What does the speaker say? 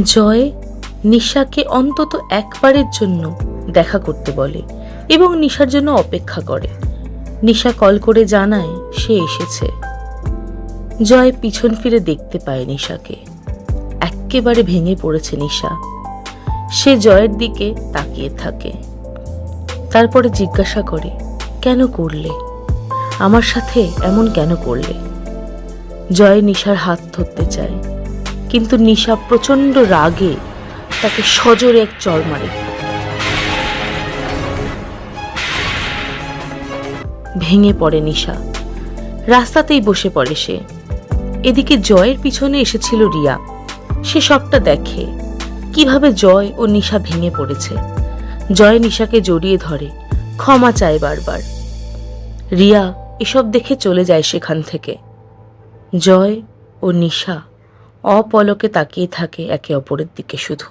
জয় নিশাকে অন্তত একবারের জন্য দেখা করতে বলে এবং নিশার জন্য অপেক্ষা করে। নিশা কল করে জানায় সে এসেছে। জয় পিছন ফিরে দেখতে পায় নিশাকে। এক্কেবারে ভেঙে পড়েছে নিশা। সে জয়ের দিকে তাকিয়ে থাকে। তারপরে জিজ্ঞাসা করে, কেন করলে? আমার সাথে এমন কেন করলে? জয় নিশার হাত ধরতে চায়। কিন্তু নিশা প্রচণ্ড রাগে তাকে সজোরে এক চড় মারে। ভেঙে পড়ে নিশা। রাস্তাতেই বসে পড়ে সে। এদিকে জয়ের পিছনে এসেছিল রিয়া। সে সবটা দেখে। কীভাবে জয় ও নিশা ভেঙে পড়েছে। জয় নিশাকে জড়িয়ে ধরে। ক্ষমা চায় বারবার। রিয়া এসব দেখে চলে যায় সেখান থেকে। জয় ও নিশা। অপলকে তাকিয়ে থাকে একে অপরের দিকে শুধু।